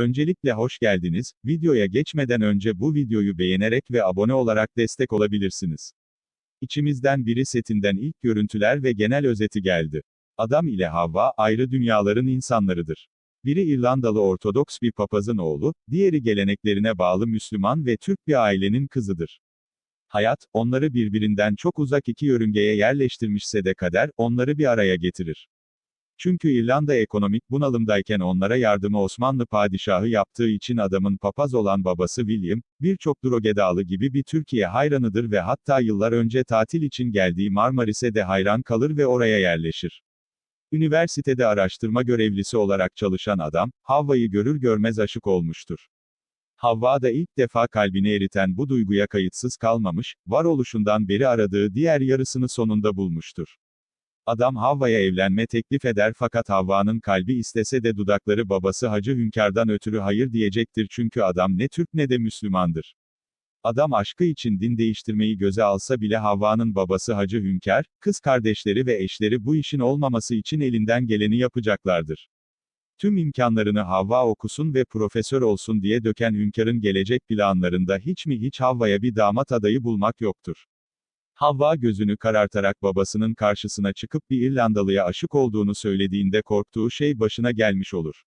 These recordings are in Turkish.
Öncelikle hoş geldiniz. Videoya geçmeden önce bu videoyu beğenerek ve abone olarak destek olabilirsiniz. İçimizden biri setinden ilk görüntüler ve genel özeti geldi. Adam ile Havva, ayrı dünyaların insanlarıdır. Biri İrlandalı Ortodoks bir papazın oğlu, diğeri geleneklerine bağlı Müslüman ve Türk bir ailenin kızıdır. Hayat, onları birbirinden çok uzak iki yörüngeye yerleştirmişse de kader, onları bir araya getirir. Çünkü İrlanda ekonomik bunalımdayken onlara yardımı Osmanlı padişahı yaptığı için adamın papaz olan babası William, birçok drogedalı gibi bir Türkiye hayranıdır ve hatta yıllar önce tatil için geldiği Marmaris'e de hayran kalır ve oraya yerleşir. Üniversitede araştırma görevlisi olarak çalışan adam, Havva'yı görür görmez aşık olmuştur. Havva da ilk defa kalbini eriten bu duyguya kayıtsız kalmamış, varoluşundan beri aradığı diğer yarısını sonunda bulmuştur. Adam Havva'ya evlenme teklif eder fakat Havva'nın kalbi istese de dudakları babası Hacı Hünkar'dan ötürü hayır diyecektir çünkü adam ne Türk ne de Müslümandır. Adam aşkı için din değiştirmeyi göze alsa bile Havva'nın babası Hacı Hünkar, kız kardeşleri ve eşleri bu işin olmaması için elinden geleni yapacaklardır. Tüm imkanlarını Havva okusun ve profesör olsun diye döken Hünkar'ın gelecek planlarında hiç mi hiç Havva'ya bir damat adayı bulmak yoktur. Havva gözünü karartarak babasının karşısına çıkıp bir İrlandalıya aşık olduğunu söylediğinde korktuğu şey başına gelmiş olur.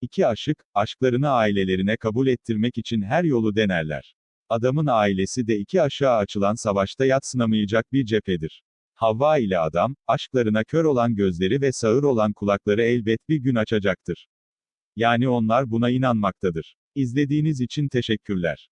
İki aşık, aşklarını ailelerine kabul ettirmek için her yolu denerler. Adamın ailesi de iki aşağı açılan savaşta yatsınamayacak bir cephedir. Havva ile adam, aşklarına kör olan gözleri ve sağır olan kulakları elbet bir gün açacaktır. Yani onlar buna inanmaktadır. İzlediğiniz için teşekkürler.